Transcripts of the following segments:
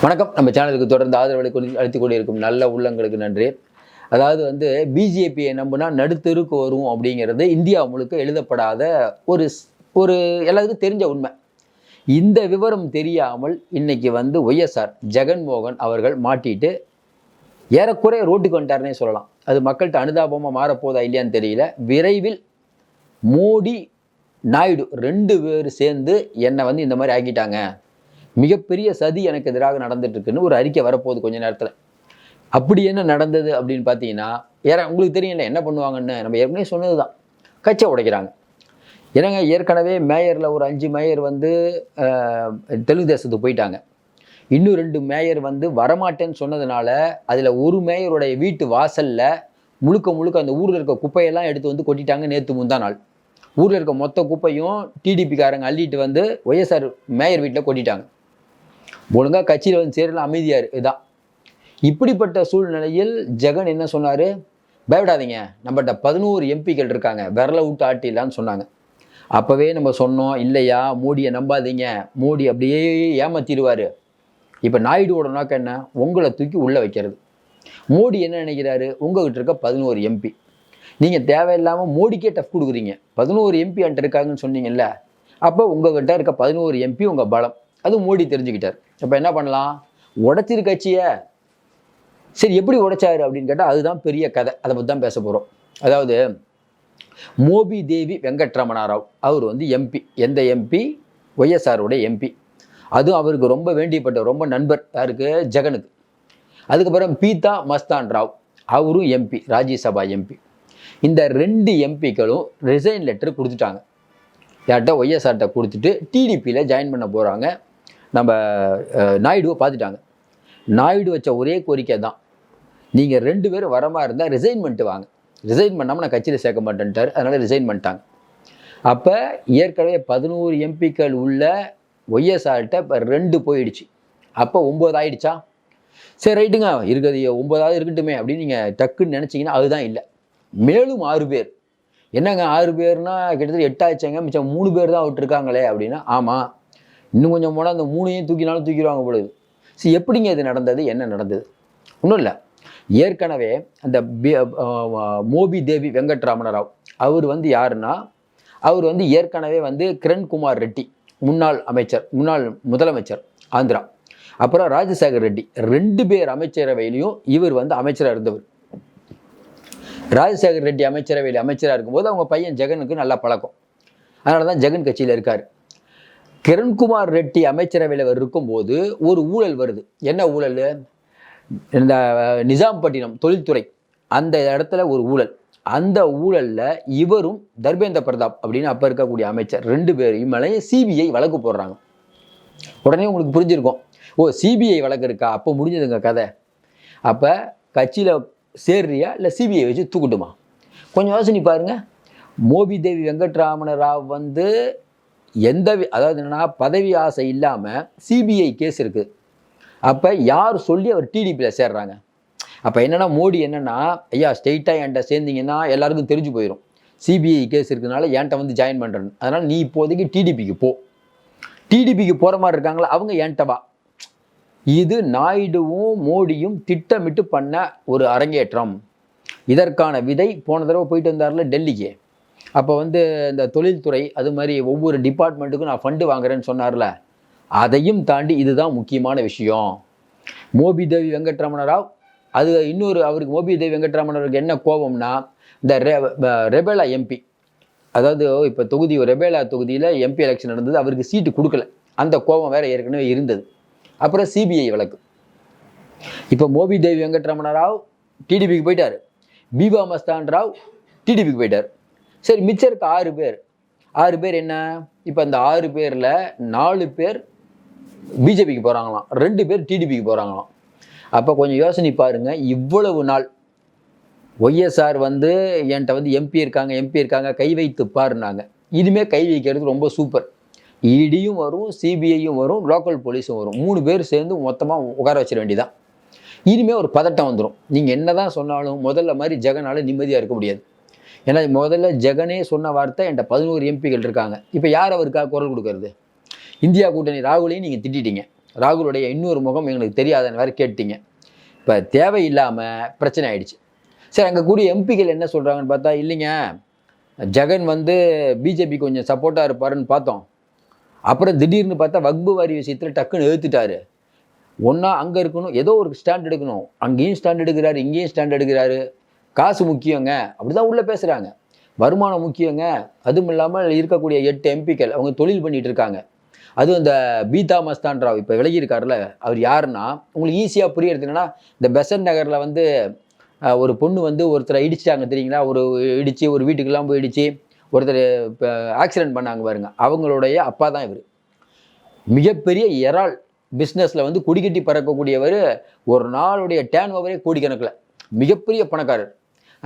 வணக்கம். நம்ம சேனலுக்கு தொடர்ந்து ஆதரவு அளித்து கொண்டிருக்கும் நல்ல உள்ளங்களுக்கு நன்றி. அதாவது வந்து பிஜேபியை நம்பினா நடுத்தெருக்கு வரும் அப்படிங்கிறது இந்தியா முழுக்க எழுதப்படாத ஒரு ஸ்- ஒரு எல்லாத்துக்கும் தெரிஞ்ச உண்மை. இந்த விவரம் தெரியாமல் இன்னைக்கு வந்து ஒய்எஸ்ஆர் ஜெகன்மோகன் அவர்கள் மாட்டிட்டு ஏறக்குறைய ரோட்டுக்கு வந்துட்டார்னே சொல்லலாம். அது மக்கள்கிட்ட அனுதாபமாக மாறப்போதா இல்லையான்னு தெரியல. விரைவில் மோடி நாயுடு ரெண்டு பேர் சேர்ந்து என்னை வந்து இந்த மாதிரி ஆக்கிட்டாங்க. மிகப்பெரிய சதி எனக்கு எதிராக நடந்துட்டுருக்குன்னு ஒரு அறிக்கை வரப்போகுது கொஞ்ச நேரத்தில். அப்படி என்ன நடந்தது அப்படின்னு பார்த்தீங்கன்னா ஏற உங்களுக்கு தெரியல என்ன பண்ணுவாங்கன்னு? நம்ம ஏற்கனவே சொன்னது தான் கச்சை உடைக்கிறாங்க. ஏன்னாங்க ஏற்கனவே மேயரில் ஒரு அஞ்சு மேயர் வந்து தெலுங்கு தேசத்துக்கு போயிட்டாங்க. இன்னும் ரெண்டு மேயர் வந்து வரமாட்டேன்னு சொன்னதுனால அதில் ஒரு மேயருடைய வீட்டு வாசலில் முழுக்க முழுக்க அந்த ஊரில் இருக்க குப்பையெல்லாம் எடுத்து வந்து கொட்டிட்டாங்க நேற்று முந்தா நாள். ஊரில் இருக்க மொத்த குப்பையும் டிடிபிக்காரங்க அள்ளிட்டு வந்து ஒய்எஸ்ஆர் மேயர் வீட்டில் கொட்டிட்டாங்க. ஒழுங்காக கட்சியில் வந்து சேரலாம் அமைதியார் இதான். இப்படிப்பட்ட சூழ்நிலையில் ஜெகன் என்ன சொன்னார்? பயப்படாதீங்க. நம்மகிட்ட பதினோரு எம்பிக்கள் இருக்காங்க. விரல விட்டு ஆட்டிடலான்னு சொன்னாங்க. அப்போவே நம்ம சொன்னோம் இல்லையா மோடியை நம்பாதீங்க. மோடி அப்படியே ஏமாத்திடுவார். இப்போ நாயுடுவோட நோக்கம் என்ன? உங்களை தூக்கி உள்ளே வைக்கிறது. மோடி என்ன நினைக்கிறாரு? உங்ககிட்ட இருக்க பதினோரு எம்பி. நீங்கள் தேவையில்லாமல் மோடிக்கே டஃப் கொடுக்குறீங்க. பதினோரு எம்பி அன்ட்டு இருக்காங்கன்னு சொன்னீங்கல்ல அப்போ உங்ககிட்ட இருக்க பதினோரு எம்பி உங்கள் பலம். அது மோடி தெரிஞ்சுக்கிட்டார். இப்போ என்ன பண்ணலாம்? உடைச்சிரு கட்சியை. சரி எப்படி உடைச்சாரு அப்படின்னு கேட்டால் அதுதான் பெரிய கதை. அதை பற்றி தான் பேச போகிறோம் அதாவது மோபி தேவி வெங்கட்ரமணா ராவ் அவர் வந்து எம்பி எந்த எம்பி ஒய்எஸ்ஆருடைய எம்பி அதுவும் அவருக்கு ரொம்ப வேண்டியப்பட்ட ரொம்ப நண்பர். யாருக்கு? ஜெகனுக்கு. அதுக்கப்புறம் பீதா மஸ்தான் ராவ் அவரும் எம்பி ராஜ்யசபா எம்பி இந்த ரெண்டு எம்பிக்களும் ரிசைன் லெட்டர் கொடுத்துட்டாங்க. யார்கிட்ட? ஒய்எஸ்ஆர்கிட்ட கொடுத்துட்டு டிடிபியில் ஜாயின் பண்ண போகிறாங்க நம்ம நாயுடுவை பார்த்துட்டாங்க. நாயுடு வச்ச ஒரே கோரிக்கை தான் நீங்கள் ரெண்டு பேரும் வரமா இருந்தால் ரிசைன் பண்ணிட்டு வாங்க. ரிசைன் பண்ணாமல் நான் கட்சியில் சேர்க்க மாட்டேன்ட்டார். அதனால் ரிசைன் பண்ணிட்டாங்க. அப்போ ஏற்கனவே பதினோரு எம்பிக்கள் உள்ள ஒய்எஸ்ஆர்கிட்ட இப்போ ரெண்டு போயிடுச்சு. அப்போ ஒம்பது ஆயிடுச்சா? சரி ரைட்டுங்க. இருக்கிறது ஒம்பதாவது இருக்கட்டுமே அப்படின்னு நீங்கள் டக்குன்னு நினச்சிங்கன்னா அதுதான் இல்லை. மேலும் ஆறு பேர். என்னங்க ஆறு பேர்னா கிட்டத்தட்ட எட்டாச்சுங்க மிச்சம் மூணு பேர் தான் விட்டுருக்காங்களே அப்படின்னா ஆமாம் இன்னும் கொஞ்சம் போனால் அந்த மூணையும் தூக்கினாலும் தூக்கிடுவாங்க பொழுது சரி எப்படிங்க இது நடந்தது? என்ன நடந்தது? ஒன்றும் இல்லை. ஏற்கனவே அந்த மோபி தேவி வெங்கட்ராமண ராவ் அவர் வந்து யாருன்னா அவர் வந்து ஏற்கனவே வந்து கிரண்குமார் ரெட்டி முன்னாள் அமைச்சர் முன்னாள் முதலமைச்சர் ஆந்திரா. அப்புறம் ராஜசேகர் ரெட்டி ரெண்டு பேர் அமைச்சரவையிலையும் இவர் வந்து அமைச்சராக இருந்தவர். ராஜசேகர் ரெட்டி அமைச்சரவையில் அமைச்சராக இருக்கும்போது அவங்க பையன் ஜெகனுக்கு நல்லா பழக்கம். அதனால தான் ஜெகன் கட்சியில் இருக்கார். கிரண்குமார் ரெட்டி அமைச்சரவையில் இருக்கும் இருக்கும்போது ஒரு ஊழல் வருது. என்ன ஊழல்? இந்த நிஜாம்பட்டினம் தொழில்துறை. அந்த இடத்துல ஒரு ஊழல். அந்த ஊழலில் இவரும் தர்பேந்திர பிரதாப் அப்படின்னு அப்போ இருக்கக்கூடிய அமைச்சர். ரெண்டு பேரையும் மேலேயும் சிபிஐ வழக்கு போடுறாங்க. உடனே உங்களுக்கு புரிஞ்சிருக்கும். ஓ சிபிஐ வழக்கு இருக்கா? அப்போ முடிஞ்சதுங்க கதை. அப்போ கட்சியில் சேர்றியா? இல்லை சிபிஐ வச்சு தூக்கட்டுமா? கொஞ்சம் யோசனை பாருங்க. மோபி தேவி வெங்கட்ராமண ராவ் வந்து எந்த வி- அதாவது என்னன்னா பதவி ஆசை இல்லாமல் சிபிஐ கேஸ் இருக்குது அப்போ யார் சொல்லி அவர் டிடிபியில் சேர்றாங்க? அப்போ என்னன்னா மோடி என்னன்னா ஐயா ஸ்ட்ரெயிட்டாக என்கிட்ட சேர்ந்தீங்கன்னா எல்லாருக்கும் தெரிஞ்சு போயிடும் சிபிஐ கேஸ் இருக்கிறதுனால என்கிட்ட வந்து ஜாயின் பண்ணுறேன் அதனால் நீ இப்போதைக்கு டிடிபிக்கு போ. டிடிபிக்கு போகிற மாதிரி இருக்காங்களா? அவங்க என்கிட்ட வா. இது நாயுடுவும் மோடியும் திட்டமிட்டு பண்ண ஒரு அரங்கேற்றம். இதற்கான விதை போன தடவை போயிட்டு வந்தார்ல டெல்லிக்கு. அப்போ வந்து இந்த தொழில்துறை அது மாதிரி ஒவ்வொரு டிபார்ட்மெண்ட்டுக்கும் நான் ஃபண்டு வாங்குறேன்னு சொன்னார்ல அதையும் தாண்டி இதுதான் முக்கியமான விஷயம். மோபி தேவி வெங்கட்ரமண ராவ் அது இன்னொரு அவருக்கு மோபி தேவி வெங்கட்ரமணருக்கு என்ன கோபம்னா இந்த ரெ ரெபேலா எம்பி அதாவது இப்போ தொகுதி ரெபேலா தொகுதியில் எம்பி எலெக்ஷன் நடந்தது அவருக்கு சீட்டு கொடுக்கல. அந்த கோபம் வேற ஏற்கனவே இருந்தது. அப்புறம் சிபிஐ வழக்கு. இப்போ மோபி தேவி வெங்கட்ரமண ராவ் டிடிபிக்கு போயிட்டார். பீபா மஸ்தான் ராவ் டிடிபிக்கு போயிட்டார். சரி மிச்சம் இருக்க ஆறு பேர். ஆறு பேர் என்ன? இப்போ அந்த ஆறு பேரில் நாலு பேர் பிஜேபிக்கு போகிறாங்களாம் ரெண்டு பேர் டிடிபிக்கு போகிறாங்களாம் அப்போ கொஞ்சம் யோசனை பாருங்க இவ்வளவு நாள் ஒய்எஸ்ஆர் வந்து என்கிட்ட வந்து எம்பி இருக்காங்க எம்பி இருக்காங்க கை வைத்து பாருனாங்க இதுமே கை வைக்கிறது ரொம்ப சூப்பர் இடியும் வரும் சிபிஐயும் வரும் லோக்கல் போலீஸும் வரும். மூணு பேர் சேர்ந்து மொத்தமாக உட்கார வச்சிட வேண்டியதான் இனிமேல் ஒரு பதட்டம் வந்துடும் நீங்கள் என்ன தான் சொன்னாலும் முதல்ல மாதிரி ஜெகனால நிம்மதியாக இருக்க முடியாது. ஏன்னா முதல்ல ஜெகனே சொன்ன வார்த்தை என்கிட்ட பதினோரு எம்பிகள் இருக்காங்க. இப்போ யார் அவருக்காக குரல் கொடுக்கறது? இந்தியா கூட்டணி ராகுலையும் நீங்கள் திட்டிட்டீங்க. ராகுலுடைய இன்னொரு முகம் எங்களுக்கு தெரியாதன்னு வேறு கேட்டீங்க. இப்போ தேவையில்லாமல் பிரச்சனை ஆயிடுச்சு. சரி அங்கே கூடிய எம்பிகள் என்ன சொல்கிறாங்கன்னு பார்த்தா இல்லைங்க ஜெகன் வந்து பிஜேபி கொஞ்சம் சப்போர்ட்டாக இருப்பாருன்னு பார்த்தோம். அப்புறம் திடீர்னு பார்த்தா வக்பு வாரி விஷயத்தில் டக்குன்னு எழுத்துட்டாரு. ஒன்றா அங்கே இருக்கணும் ஏதோ ஒரு ஸ்டாண்ட் எடுக்கணும். அங்கேயும் ஸ்டாண்ட் எடுக்கிறாரு இங்கேயும் ஸ்டாண்ட் எடுக்கிறாரு. காசு முக்கியங்க. அப்படிதான் உள்ளே பேசுகிறாங்க வருமானம் முக்கியங்க. அதுவும் இல்லாமல் இருக்கக்கூடிய எட்டு எம்பிக்கள் அவங்க தொழில் பண்ணிட்டு இருக்காங்க. அதுவும் இந்த பீதா மஸ்தான் ராவ் இப்போ விலகி அவர் யாருன்னா உங்களுக்கு ஈஸியாக புரியறது என்னன்னா இந்த பெசன் நகரில் வந்து ஒரு பொண்ணு வந்து ஒருத்தரை இடிச்சிட்டாங்க தெரியுங்களா? ஒரு இடித்து ஒரு வீட்டுக்கெல்லாம் போய் இடித்து ஒருத்தர் இப்போ ஆக்சிடென்ட் பண்ணாங்க பாருங்க. அவங்களுடைய அப்பா தான் இவர். மிகப்பெரிய இறால் பிஸ்னஸில் வந்து குடிக்கட்டி பறக்கக்கூடியவர் ஒரு நாளுடைய டேன் ஓவரே கோடிக்கணக்கில். மிகப்பெரிய பணக்காரர்.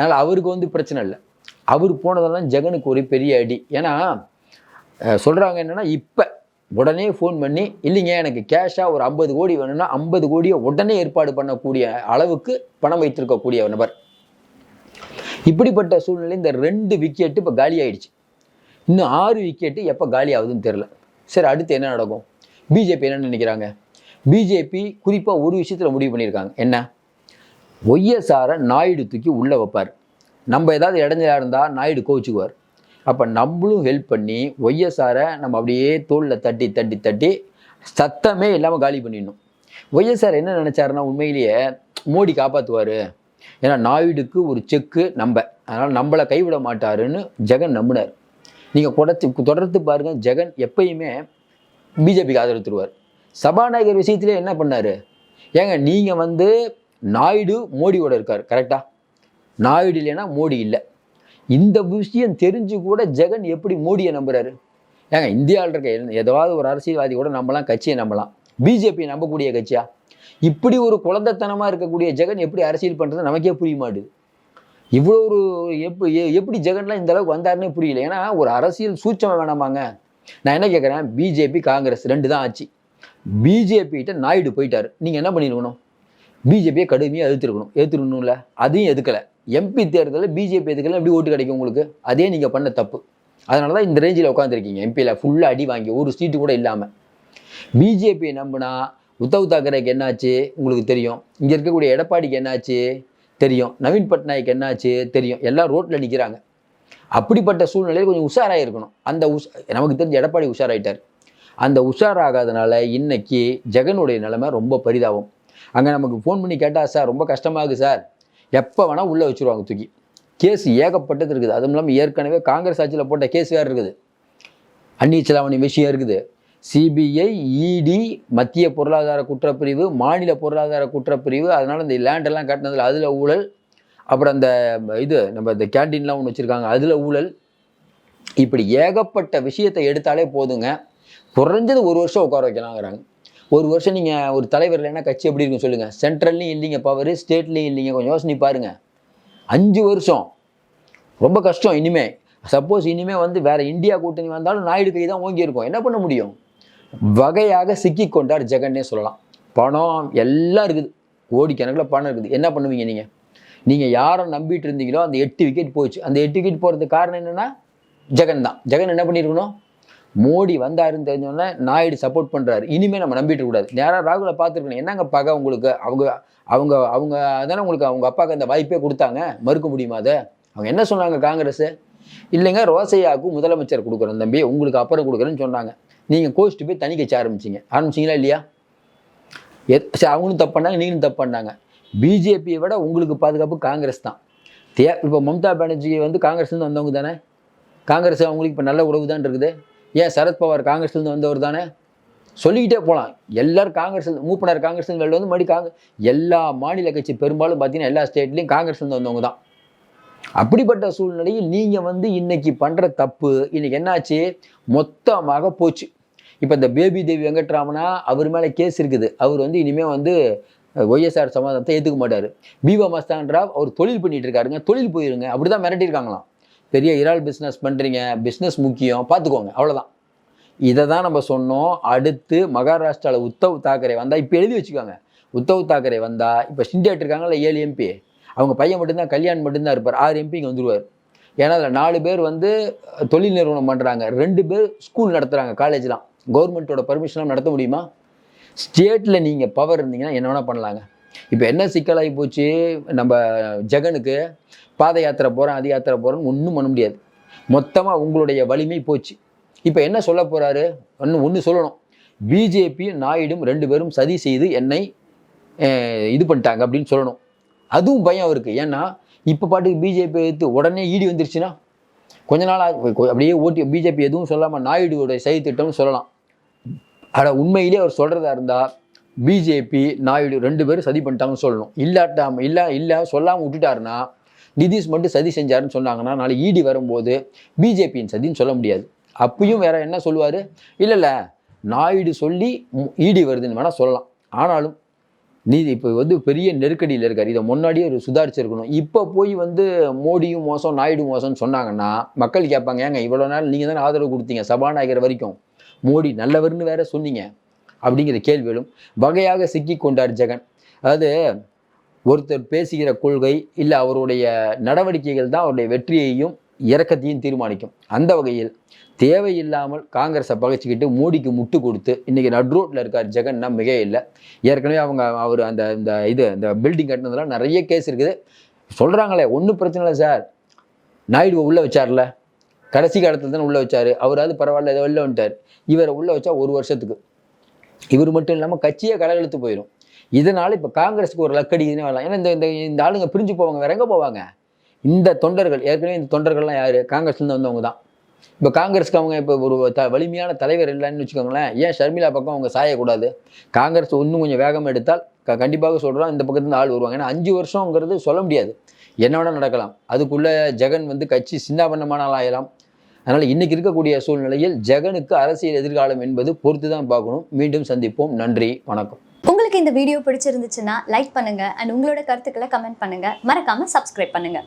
அதனால் அவருக்கு வந்து பிரச்சனை இல்லை. அவர் போனதெல்லாம் ஜெகனுக்கு ஒரு பெரிய அடி. ஏன்னா சொல்கிறாங்க என்னென்னா இப்போ உடனே ஃபோன் பண்ணி இல்லைங்க எனக்கு கேஷாக ஒரு ஐம்பது கோடி வேணும்னா ஐம்பது கோடியை உடனே ஏற்பாடு பண்ணக்கூடிய அளவுக்கு பணம் வைத்திருக்கக்கூடிய நபர். இப்படிப்பட்ட சூழ்நிலை இந்த ரெண்டு விக்கெட்டு இப்போ காலி ஆயிடுச்சு இன்னும் ஆறு விக்கெட்டு எப்போ காலி ஆகுதுன்னு தெரில சரி அடுத்து என்ன நடக்கும்? பிஜேபி என்ன நினைக்கிறாங்க? பிஜேபி குறிப்பாக ஒரு விஷயத்தில் முடிவு பண்ணியிருக்காங்க. என்ன? ஒய்எஸ்ஆரை நாயுடு தூக்கி உள்ளே வைப்பார். நம்ம ஏதாவது இடைஞ்சலாக இருந்தால் நாயுடு கோவிச்சுக்குவார். அப்போ நம்மளும் ஹெல்ப் பண்ணி ஒய்எஸ்ஆரை நம்ம அப்படியே தோளில் தட்டி தட்டி தட்டி சத்தமே இல்லாமல் காலி பண்ணிடணும். ஒய்எஸ்ஆர் என்ன நினச்சாருன்னா உண்மையிலேயே மோடி காப்பாற்றுவார் ஏன்னா நாயுடுக்கு ஒரு செக்கு நம்ப அதனால் நம்மளை கைவிட மாட்டாருன்னு ஜெகன் நம்பினார். நீங்கள் குடத்து தொடர்ந்து பாருங்கள் ஜெகன் எப்பயுமே பிஜேபிக்கு ஆதரவு தருவார். சபாநாயகர் விஷயத்திலே என்ன பண்ணார்? ஏங்க நீங்கள் வந்து நாயுடு மோடியோட இருக்கார் கரெக்டாக நாயுடு இல்லைன்னா மோடி இல்லை. இந்த விஷயம் தெரிஞ்சு கூட ஜெகன் எப்படி மோடியை நம்புறாரு? ஏங்க இந்தியாவில் இருக்க எந்த- ஏதாவது ஒரு அரசியல்வாதி கூட நம்பலாம் கட்சியை நம்பலாம். பிஜேபி நம்பக்கூடிய கட்சியா? இப்படி ஒரு குழந்தைத்தனமாக இருக்கக்கூடிய ஜெகன் எப்படி அரசியல் பண்ணுறது நமக்கே புரிய மாட்டுது. இவ்வளோ ஒரு எப்படி எப்படி ஜெகன்லாம் இந்த அளவுக்கு வந்தாருன்னே புரியல. ஏன்னா ஒரு அரசியல் சூட்சமாக வேணாமாங்க. நான் என்ன கேட்குறேன் பிஜேபி காங்கிரஸ் ரெண்டு தான் ஆச்சு. பிஜேபிகிட்ட நாயுடு போயிட்டார். நீங்கள் என்ன பண்ணிருக்கணும்? பிஜேபியை கடுமையாக எதிர்த்துருக்கணும். எதிர்த்துருக்கணும்ல? அதையும் எதுக்கலை எம்பி தேர்தலில் பிஜேபி எதுக்கல எப்படி ஓட்டு கிடைக்கும் உங்களுக்கு? அதே நீங்கள் பண்ண தப்பு. அதனால தான் இந்த ரேஞ்சில் உட்காந்துருக்கீங்க எம்பியில் ஃபுல்லாக அடி வாங்கி ஒரு சீட்டு கூட இல்லாமல் பிஜேபியை நம்பினா உத்தவ் தாக்கரேக்கு என்னாச்சு? உங்களுக்கு தெரியும். இங்கே இருக்கக்கூடிய எடப்பாடிக்கு என்னாச்சு? தெரியும். நவீன் பட்நாயக் என்னாச்சு? தெரியும். எல்லாம் ரோட்டில் நிற்கிறாங்க அப்படிப்பட்ட சூழ்நிலையில் கொஞ்சம் உஷாராக இருக்கணும். அந்த உஷ் நமக்கு தெரிஞ்ச எடப்பாடி உஷாராயிட்டார். அந்த உஷாராகாதனால இன்னைக்கு ஜெகனுடைய நிலைமை ரொம்ப பரிதாபம். அங்கே நமக்கு ஃபோன் பண்ணி கேட்டால் சார் ரொம்ப கஷ்டமாகுது சார். எப்போ வேணால் உள்ளே வச்சுருவாங்க தூக்கி. கேஸ் ஏகப்பட்டது இருக்குது. அதுவும் இல்லாமல் ஏற்கனவே காங்கிரஸ் ஆட்சியில் போட்ட கேஸ் வேறு இருக்குது. அந்நிய செலாவணி விஷயம் இருக்குது. சிபிஐ இடி மத்திய பொருளாதார குற்றப்பிரிவு மாநில பொருளாதார குற்றப்பிரிவு அதனால் இந்த லேண்டெல்லாம் கட்டினதில் அதில் ஊழல் அப்புறம் அந்த இது நம்ம இந்த கேண்டீன்லாம் ஒன்று வச்சுருக்காங்க அதில் ஊழல். இப்படி ஏகப்பட்ட விஷயத்தை எடுத்தாலே போதுங்க. குறைஞ்சது ஒரு வருஷம் உட்கார வைக்கலாங்கிறாங்க. ஒரு வருஷம் நீங்கள் ஒரு தலைவர் இல்லைன்னா கட்சி எப்படி இருக்கும் சொல்லுங்கள் சென்ட்ரல்லையும் இல்லைங்க பவர் ஸ்டேட்லேயும் இல்லைங்க. கொஞ்சம் யோசனை பாருங்கள் அஞ்சு வருஷம். ரொம்ப கஷ்டம் இனிமே. சப்போஸ் இனிமே வந்து வேற இந்தியா கூட்டணி வந்தாலும் நாயுடு கை தான் ஓங்கி இருக்கும். என்ன பண்ண முடியும்? வகையாக சிக்கி கொண்டார் ஜெகன்னே சொல்லலாம். பணம் எல்லாம் இருக்குது. கோடிக்கணக்கில் பணம் இருக்குது. என்ன பண்ணுவீங்க நீங்கள் நீங்கள் யாரை நம்பிட்டு இருந்தீங்களோ அந்த எட்டு விக்கெட் போச்சு. அந்த எட்டு விக்கெட் போகிறதுக்கு காரணம் என்னென்னா ஜெகன் தான். ஜெகன் என்ன பண்ணியிருக்கணும்? மோடி வந்தாருன்னு தெரிஞ்சோடனே நாயுடு சப்போர்ட் பண்ணுறாரு இனிமேல் நம்ம நம்பிட்டு கூடாது நேராக ராகுலை பார்த்துருக்கணும். என்னங்க பகை உங்களுக்கு? அவங்க அவங்க அவங்க தானே உங்களுக்கு அவங்க அப்பாவுக்கு அந்த வாய்ப்பே கொடுத்தாங்க. மறுக்க முடியுமா அதை? அவங்க என்ன சொன்னாங்க காங்கிரஸ்? இல்லைங்க ரோசையாவுக்கு முதலமைச்சர் கொடுக்குறோம் தம்பி. உங்களுக்கு அப்புறம் கொடுக்குறேன்னு சொன்னாங்க. நீங்கள் கோஷ்ட்டு போய் தனி கட்சி ஆரம்பிச்சிங்க. ஆரம்பிச்சிங்களா இல்லையா? எத் சரி அவங்களும் தப்பு பண்ணாங்க நீங்களும் தப்பு பண்ணாங்க. பிஜேபியை விட உங்களுக்கு பாதுகாப்பு காங்கிரஸ் தான். தே இப்போ மம்தா பானர்ஜி வந்து காங்கிரஸ்லேருந்து வந்தவங்க தானே? காங்கிரஸ் அவங்களுக்கு இப்போ நல்ல உறவு தான் இருக்குது. ஏன் சரத்பவார் காங்கிரஸ்லேருந்து வந்தவர் தானே? சொல்லிக்கிட்டே போகலாம் எல்லாரும் காங்கிரஸ் மூப்பனார் காங்கிரஸ் வந்து மறுபடி காங்க எல்லா மாநில கட்சி பெரும்பாலும் பார்த்தீங்கன்னா எல்லா ஸ்டேட்லேயும் காங்கிரஸ்லேருந்து வந்தவங்க தான். அப்படிப்பட்ட சூழ்நிலையில் நீங்கள் வந்து இன்னைக்கு பண்ணுற தப்பு இன்னைக்கு என்னாச்சு? மொத்தமாக போச்சு. இப்போ இந்த பேபி தேவி வெங்கட்ராமனா அவர் மேலே கேஸ் இருக்குது. அவர் வந்து இனிமேல் வந்து ஒய்எஸ்ஆர் சமாதானத்தை ஏற்றுக்க மாட்டார். பீவா மஸ்தான் ராவ் அவர் தொழில் பண்ணிட்டு இருக்காருங்க. தொழில் போயிருங்க. அப்படி தான் மிரட்டியிருக்காங்களாம். பெரிய இறால் பிஸ்னஸ் பண்ணுறீங்க பிஸ்னஸ் முக்கியம். பார்த்துக்கோங்க அவ்வளோதான் இதை தான் நம்ம சொன்னோம். அடுத்து மகாராஷ்டிராவில் உத்தவ் தாக்கரே வந்தால் இப்போ எழுதி வச்சுக்கோங்க. உத்தவ் தாக்கரே வந்தால் இப்போ சிண்டேட் இருக்காங்கல்ல ஏழு எம்பி அவங்க பையன் மட்டும்தான் கல்யாண் மட்டும்தான் இருப்பார். ஆறு எம்பி இங்கே வந்துடுவார் ஏன்னா அதில் நாலு பேர் வந்து தொழில் நிறுவனம் பண்ணுறாங்க ரெண்டு பேர் ஸ்கூல் நடத்துகிறாங்க காலேஜ்லாம் கவர்மெண்ட்டோட பர்மிஷன்லாம் நடத்த முடியுமா? ஸ்டேட்டில் நீங்கள் பவர் இருந்தீங்கன்னா என்ன வேணால் பண்ணலாங்க. இப்போ என்ன சிக்கலாகி போச்சு? நம்ம ஜெகனுக்கு பாத யாத்திரை போகிறேன் அது யாத்திரை போகிறேன்னு ஒன்றும் பண்ண முடியாது. மொத்தமாக உங்களுடைய வலிமை போச்சு. இப்போ என்ன சொல்ல போகிறாரு ஒன்று ஒன்று சொல்லணும். பிஜேபியும் நாயுடும் ரெண்டு பேரும் சதி செய்து என்னை இது பண்ணிட்டாங்க அப்படின்னு சொல்லணும். அதுவும் பயம் அவருக்கு. ஏன்னா இப்போ பாட்டுக்கு பிஜேபி எடுத்து உடனே ஈடி வந்துருச்சுன்னா கொஞ்ச நாள் அப்படியே ஓட்டி பிஜேபி எதுவும் சொல்லாமல் நாயுடுவோட செயல் திட்டம்னு சொல்லலாம். ஆனால் உண்மையிலேயே அவர் சொல்கிறதா இருந்தால் பிஜேபி நாயுடு ரெண்டு பேரும் சதி பண்ணிட்டாங்கன்னு சொல்லணும். இல்லாட்டாம இல்லை இல்லை சொல்லாமல் விட்டுட்டாருன்னா நிதிஷ் மட்டும் சதி செஞ்சாருன்னு சொன்னாங்கன்னா நாளை ஈடி வரும்போது பிஜேபியின் சதின்னு சொல்ல முடியாது. அப்பயும் வேற என்ன சொல்லுவார்? இல்லை இல்லை நாயுடு சொல்லி ஈடி வருதுன்னு வேணால் சொல்லலாம். ஆனாலும் நீதி இப்போ வந்து பெரிய நெருக்கடியில் இருக்கார். இதை முன்னாடியே ஒரு சுதாரிச்சிருக்கணும். இப்போ போய் வந்து மோடியும் மோசம் நாயுடு மோசம்னு சொன்னாங்கன்னா மக்கள் கேட்பாங்க ஏங்க இவ்வளோ நாள் நீங்கள் தானே ஆதரவு கொடுத்தீங்க சபாநாயகர் வரைக்கும். மோடி நல்லவர்னு வேற சொன்னீங்க. அப்படிங்கிற கேள்விகளும் வகையாக சிக்கி கொண்டார் ஜெகன். அதாவது ஒருத்தர் பேசுகிற கொள்கை இல்லை அவருடைய நடவடிக்கைகள் தான் அவருடைய வெற்றியையும் இறக்கத்தையும் தீர்மானிக்கும். அந்த வகையில் தேவையில்லாமல் காங்கிரஸை பகைச்சிக்கிட்டு மோடிக்கு முட்டு கொடுத்து இன்றைக்கி நட்ரோட்டில் இருக்கார் ஜெகன்னா மிக இல்லை. ஏற்கனவே அவங்க அவர் அந்த இந்த இது இந்த பில்டிங் கட்டினதெல்லாம் நிறைய கேஸ் இருக்குது. சொல்கிறாங்களே ஒன்றும் பிரச்சனை இல்லை சார். நாயுடுவை உள்ளே வச்சார்ல. கடைசி காலத்தில் தானே உள்ளே வச்சார். அவராவது பரவாயில்ல ஏதோ வெளில வந்துட்டார். இவரை உள்ளே வச்சா ஒரு வருஷத்துக்கு. இவர் மட்டும் இல்லாமல் கட்சியே கலகலத்து போயிடும் இதனால் இப்போ காங்கிரஸுக்கு ஒரு லக்கடிக்குதுன்னு வரலாம். ஏன்னா இந்த இந்த இந்த ஆளுங்க பிரிஞ்சு போவாங்க வேற எங்கே போவாங்க? இந்த தொண்டர்கள் ஏற்கனவே இந்த தொண்டர்கள்லாம் யார்? காங்கிரஸ்லேருந்து வந்தவங்க தான். இப்போ காங்கிரஸ்க்கு அவங்க இப்போ ஒரு த வலிமையான தலைவர் இல்லைன்னு வச்சுக்கோங்களேன் ஏன் ஷர்மிளா பக்கம் அவங்க சாயக்கூடாது? காங்கிரஸ் இன்னும் கொஞ்சம் வேகம் எடுத்தால் க கண்டிப்பாக சொல்கிறோம் இந்த பக்கத்துலேருந்து ஆள் வருவாங்க. ஏன்னா அஞ்சு வருஷங்கிறது சொல்ல முடியாது. என்ன வேணால் நடக்கலாம். அதுக்குள்ளே ஜெகன் வந்து கட்சி சின்னாபண்ணமான ஆள் அதனால் இன்றைக்கி இருக்கக்கூடிய சூழ்நிலையில் ஜெகனுக்கு அரசியல் எதிர்காலம் என்பது பொறுத்து தான் பார்க்கணும். மீண்டும் சந்திப்போம். நன்றி. வணக்கம். உங்களுக்கு இந்த வீடியோ பிடிச்சிருந்துச்சுன்னா லைக் பண்ணுங்கள் அண்ட் உங்களோட கருத்துக்களை கமெண்ட் பண்ணுங்கள் மறக்காமல் சப்ஸ்கிரைப் பண்ணுங்கள்